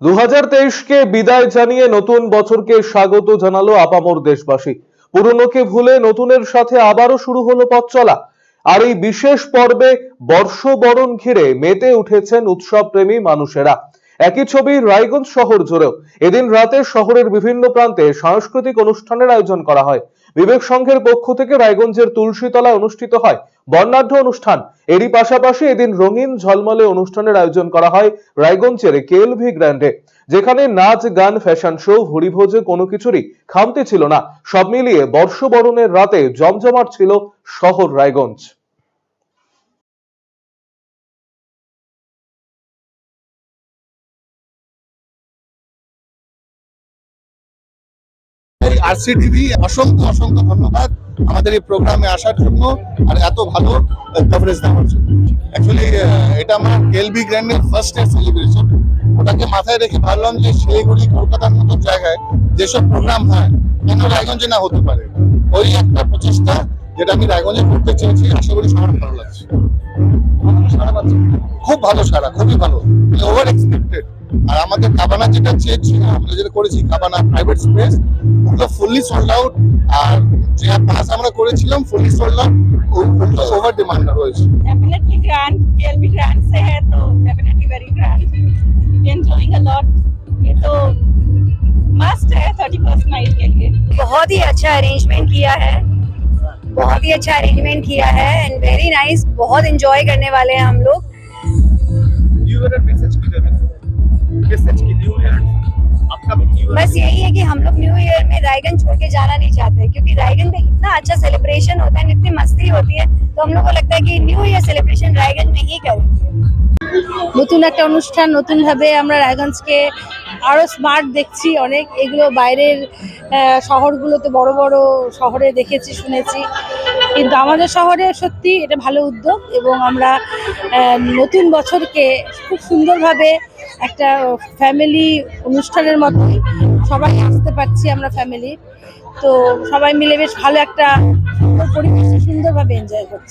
দু বিদায় জানিয়ে নতুন বছরকে স্বাগত জানালো আপামর দেশবাসী। পুরনোকে ভুলে নতুনের সাথে আবারও শুরু হলো পথ চলা। আর এই বিশেষ পর্বে বর্ষবরণ ঘিরে মেতে উঠেছেন উৎসবপ্রেমী মানুষেরা। একই ছবি রায়গঞ্জ শহর জুড়েও। এদিন রাতে শহরের বিভিন্ন প্রান্তে সাংস্কৃতিক অনুষ্ঠানের আয়োজন করা হয়। বিবেক সংঘের পক্ষ থেকে রায়গঞ্জের তুলসীতলায় অনুষ্ঠিত হয় বর্ণাঢ্য অনুষ্ঠান। এরই পাশাপাশি এদিন রঙিন ঝলমলে অনুষ্ঠানের আয়োজন করা হয় রায়গঞ্জের কেএলভি গ্র্যান্ডে, যেখানে নাচ, গান, ফ্যাশন শো ভুরিভোজে কোনো কিছুরই খামতি ছিল না। সব মিলিয়ে বর্ষবরণের রাতে জমজমাট ছিল শহর রায়গঞ্জ। আরসিটিভি অসংখ্য অসংখ্য ধন্যবাদ আমাদের এই প্রোগ্রামে আসার জন্য আর এত ভালো কভারেজ দেওয়ার জন্য। অ্যাকচুয়ালি এটা আমার কেলবি গ্র্যান্ডের ফার্স্ট ইয়ার সেলিব্রেশন ওটাকে মাথায় রেখে ভাবলাম যে শিলিগুড়ি, কলকাতার মতো জায়গায় যেসব প্রোগ্রাম হয়, কেন রায়গঞ্জে না হতে পারে? ওই একটা প্রচেষ্টা যেটা আমি রায়গঞ্জে করতে চেয়েছি, আশা করি সবার ভালো লাগছে খুব ভালো সারা, খুবই ভালো। ওভার এক্সপেক্টেড আর আমাদের কাবানা যেটা চেয়েছি আমরা যেটা করেছি কাবানা প্রাইভেট স্পেস ওগুলো ফুললি সোল্ড আউট আর যে পাস আমরা করেছিলাম ফুললি সোল্ড আউট ওগুলো ওভার ডিমান্ড রয়েছে डेफिनेटली ग्रैंड केएलबी ग्रैंड से है तो definitely very grand enjoying a lot ये तो मस्ट है थर्टी फर्स्ट नाइट के लिए बहुत ही अच्छा अरेंजमेंट किया है बहुत ही अच्छा अरेंजमेंट किया है एंड वेरी नाइस बहुत एंजॉय करने वाले हैं हम लोग बस यही है कि हम लोग न्यू ईयर में रायगंज छोड़ के जाना नहीं चाहते क्योंकि रायगंज में इतना अच्छा सेलिब्रेशन होता है इतनी मस्ती होती है तो हम लोग को लगता है कि न्यू ईयर सेलिब्रेशन रायगंज में ही करेंगे নতুন একটা অনুষ্ঠান নতুনভাবে আমরা রায়গঞ্জকে আরও স্মার্ট দেখছি অনেক এগুলো বাইরের আহ, শহরগুলোতে বড় বড় শহরে দেখেছি শুনেছি কিন্তু আমাদের শহরে সত্যি এটা ভালো উদ্যোগ এবং আমরা আহ, নতুন বছরকে খুব সুন্দরভাবে একটা ফ্যামিলি অনুষ্ঠানের মতোই সবাই আসতে পারছি আমরা ফ্যামিলি তো সবাই মিলে বেশ ভালো একটা পরিবেশ সুন্দরভাবে এনজয় করছি।